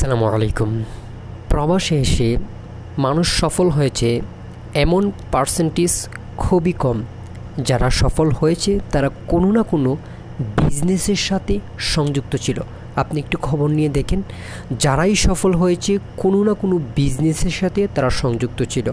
আসসালামু আলাইকুম। প্রবাসে এসে মানুষ সফল হয়েছে এমন পার্সেন্টেজ খুবই কম। যারা সফল হয়েছে, তারা কোনো না কোনো বিজনেসের সাথে সংযুক্ত ছিল। আপনি একটু খবর নিয়ে দেখেন। যারাই সফল হয়েছে, কোনো না কোনো বিজনেসের সাথে তারা সংযুক্ত ছিল।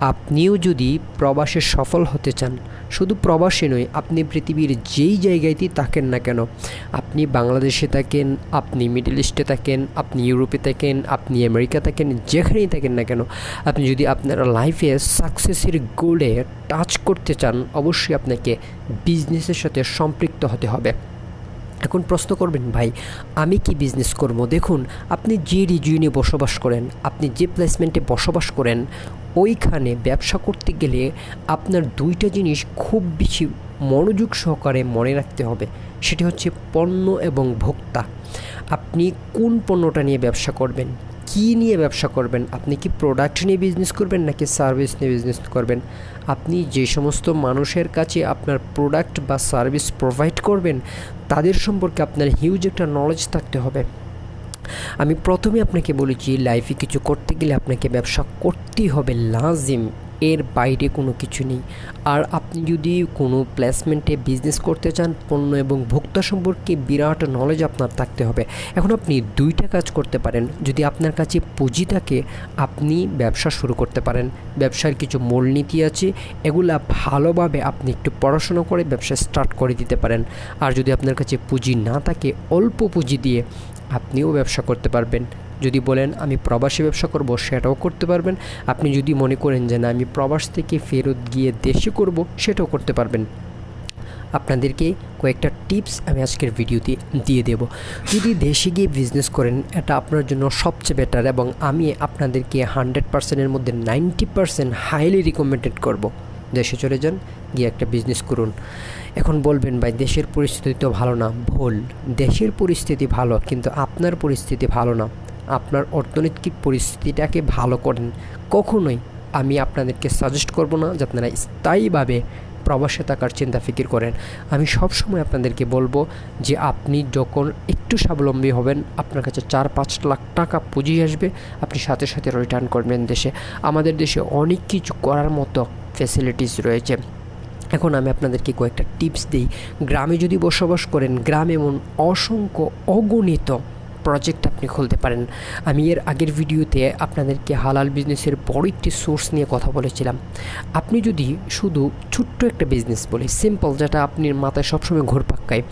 আপনিও যদি প্রবাসে সফল হতে চান, শুধু প্রবাসে নয়, আপনি পৃথিবীর যেই জায়গাতেই থাকেন না কেন, আপনি বাংলাদেশে থাকেন, আপনি মিডল ইস্টে থাকেন, আপনি ইউরোপে থাকেন, আপনি আমেরিকা থাকেন, যেখানেই থাকেন না কেন, আপনি যদি আপনার লাইফে সাকসেসের গোলে টাচ করতে চান, অবশ্যই আপনাকে বিজনেসের সাথে সম্পৃক্ত হতে হবে। এখন প্রশ্ন করবেন, ভাই, আমি কি বিজনেস করব? দেখুন, আপনি যে রিজিয়নে বসবাস করেন, আপনি যে প্লেসমেন্টে বসবাস করেন, ওইখানে ব্যবসা করতে গেলে আপনার দুইটা জিনিস খুব বেশি মনোযোগ সহকারে মনে রাখতে হবে। সেটি হচ্ছে পণ্য এবং ভোক্তা। আপনি কোন পণ্যটা নিয়ে ব্যবসা করবেন? কী নিয়ে ব্যবসা করবেন? আপনি কি প্রোডাক্ট নিয়ে বিজনেস করবেন নাকি সার্ভিস নিয়ে বিজনেস করবেন? আপনি যে সমস্ত মানুষের কাছে আপনার প্রোডাক্ট বা সার্ভিস প্রোভাইড করবেন, তাদের সম্পর্কে আপনার হিউজ একটা নলেজ থাকতে হবে। আমি প্রথমে আপনাকে বলেছি লাইফে কিছু করতে গেলে আপনাকে ব্যবসা করতেই হবে, লাজিম। এর বাইরে কোনো কিছু নেই। আর আপনি যদি কোনো প্লেসমেন্টে বিজনেস করতে চান, পণ্য এবং ভোক্তা সম্পর্কে বিরাট নলেজ আপনার থাকতে হবে। এখন আপনি দুইটা কাজ করতে পারেন। যদি আপনার কাছে পুঁজি থাকে, আপনি ব্যবসা শুরু করতে পারেন। ব্যবসার কিছু মূলনীতি আছে, এগুলা ভালোভাবে আপনি একটু পড়াশোনা করে ব্যবসা স্টার্ট করে দিতে পারেন। আর যদি আপনার কাছে পুঁজি না থাকে, অল্প পুঁজি দিয়ে আপনিও ব্যবসা করতে পারবেন। যদি বলেন, আমি প্রবাসী ব্যবসা করব, সেটাও করতে পারবেন। আপনি যদি মনে করেন যে, না, আমি প্রবাস থেকে ফেরত গিয়ে দেশে করব, সেটাও করতে পারবেন। আপনাদেরকে কয়েকটা টিপস আমি আজকের ভিডিওতে দিয়ে দেব। যদি দেশে গিয়ে বিজনেস করেন, এটা আপনার জন্য সবচেয়ে বেটার এবং আমি আপনাদেরকে হান্ড্রেড পার্সেন্টের মধ্যে নাইনটি পার্সেন্ট হাইলি রিকমেন্ডেড করব। দেশে চলে যান, গিয়ে একটা বিজনেস করুন। এখন বলবেন, ভাই, দেশের পরিস্থিতি তো ভালো না। ভুল। দেশের পরিস্থিতি ভালো, কিন্তু আপনার পরিস্থিতি ভালো না। আপনার অর্থনৈতিক পরিস্থিতিটাকে ভালো করেন। কখনোই আমি আপনাদেরকে সাজেস্ট করব না যে আপনারা স্থায়ীভাবে প্রবাসে থাকার চিন্তা ফিকির করেন। আমি সবসময় আপনাদেরকে বলব যে আপনি যখন একটু স্বাবলম্বী হবেন, আপনার কাছে চার পাঁচ লাখ টাকা পুঁজি আসবে, আপনি সাথে সাথে রিটার্ন করবেন দেশে। আমাদের দেশে অনেক কিছু করার মতো ফেসিলিটিস রয়েছে। এখন আমি আপনাদেরকে কয়েকটা টিপস দিই। গ্রামে যদি বসবাস করেন, গ্রামে এমন অসংখ্য অগণিত প্রজেক্ট আপনি খুলতে পারেন। আমি এর আগের ভিডিওতে আপনাদেরকে হালাল বিজনেসের বড় একটি সোর্স নিয়ে কথা বলেছিলাম। আপনি যদি শুধু ছোট্ট একটা বিজনেস বলি সিম্পল যেটা আপনি মাথায় সবসময় ঘোর পাক্কায়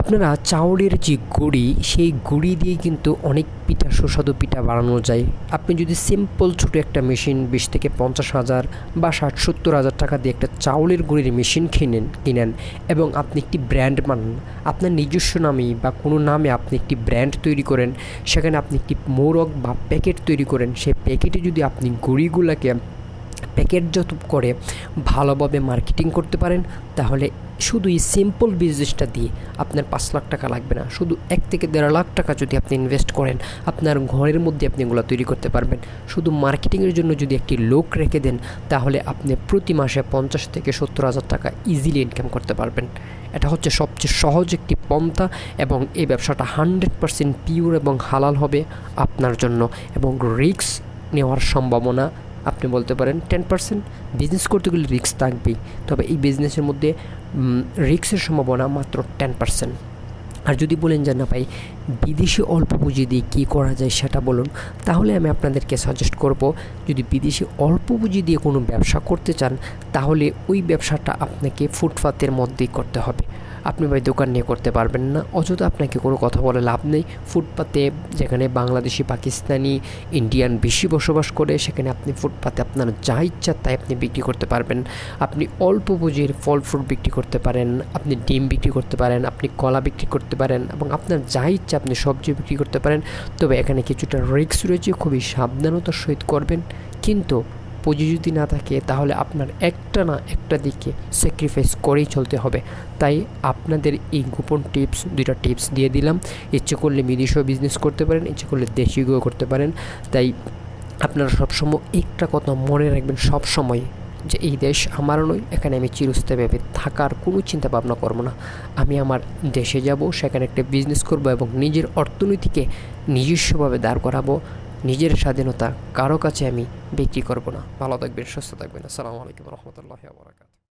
আপনারা চাউলের যে গুড়ি, সেই গুড়ি দিয়ে কিন্তু অনেক পিঠা, সুস্বাদু পিঠা বানানো যায়। আপনি যদি সিম্পল ছোটো একটা মেশিন বিশ থেকে পঞ্চাশ হাজার বা ষাট, সত্তর হাজার টাকা দিয়ে একটা চাউলের গুড়ির মেশিন কিনেন কিনেন এবং আপনি একটি ব্র্যান্ড বানান, আপনার নিজস্ব নামেই বা কোনো নামে আপনি একটি ব্র্যান্ড তৈরি করেন, সেখানে আপনি একটি মোরগ বা প্যাকেট তৈরি করেন, সেই প্যাকেটে যদি আপনি গুড়িগুলোকে প্যাকেটজাত করে ভালোভাবে মার্কেটিং করতে পারেন, তাহলে শুধু এই সিম্পল বিজনেসটা দিয়ে আপনার পাঁচ লাখ টাকা লাগবে না। শুধু এক থেকে দেড় লাখ টাকা যদি আপনি ইনভেস্ট করেন, আপনার ঘরের মধ্যে আপনি এগুলো তৈরি করতে পারবেন। শুধু মার্কেটিংয়ের জন্য যদি একটি লোক রেখে দেন, তাহলে আপনি প্রতি মাসে পঞ্চাশ থেকে সত্তর হাজার টাকা ইজিলি ইনকাম করতে পারবেন। এটা হচ্ছে সবচেয়ে সহজ একটি পন্থা এবং এই ব্যবসাটা হান্ড্রেড পারসেন্ট পিওর এবং হালাল হবে আপনার জন্য এবং রিস্ক নেওয়ার সম্ভাবনা আপনি বলতে পারেন টেন পার্সেন্ট বিজনেস করতে গেলে রিস্ক থাকবেই। তবে এই বিজনেসের মধ্যে রিস্কের সম্ভাবনা মাত্র টেন পার্সেন্ট আর যদি বলেন যে, না ভাই, বিদেশি অল্প পুঁজি দিয়ে কী করা যায় সেটা বলুন, তাহলে আমি আপনাদেরকে সাজেস্ট করব, যদি বিদেশি অল্প পুঁজি দিয়ে কোনো ব্যবসা করতে চান, তাহলে ওই ব্যবসাটা আপনাকে ফুটপাতের মধ্যেই করতে হবে। আপনি ভাই দোকান নিয়ে করতে পারবেন না। অযথা আপনাকে কোনো কথা বলে লাভ নেই। ফুটপাতে যেখানে বাংলাদেশি, পাকিস্তানি, ইন্ডিয়ান বেশি বসবাস করে, সেখানে আপনি ফুটপাতে আপনার যা ইচ্ছা তাই আপনি বিক্রি করতে পারবেন। আপনি অল্প পুঁজির ফল ফ্রুট বিক্রি করতে পারেন, আপনি ডিম বিক্রি করতে পারেন, আপনি কলা বিক্রি করতে পারেন এবং আপনার যা ইচ্ছা আপনি সবজি বিক্রি করতে পারেন। তবে এখানে কিছুটা রিস্ক রয়েছে, খুবই সাবধানতার সহিত করবেন। কিন্তু পুঁজি যদি না থাকে, তাহলে আপনার একটা না একটা দিকে স্যাক্রিফাইস করেই চলতে হবে। তাই আপনাদের এই গোপন টিপস দুইটা টিপস দিয়ে দিলাম। ইচ্ছে করলে বিদেশেও বিজনেস করতে পারেন, ইচ্ছে করলে দেশিও করতে পারেন। তাই আপনারা সবসময় একটা কথা মনে রাখবেন সবসময়, যে এই দেশ আমারও নয়, এখানে আমি চিরস্থায়ীভাবে থাকার কোনো চিন্তা ভাবনা করব না। আমি আমার দেশে যাব, সেখানে একটা বিজনেস করব এবং নিজের অর্থনীতিকে নিজস্বভাবে দাঁড় করাবো। নিজের স্বাধীনতা কারও কাছে আমি বিক্রি করব না। ভালো থাকবেন, সুস্থ থাকবেন। আসসালামু আলাইকুম রহমতুল্লাহ বরাকাত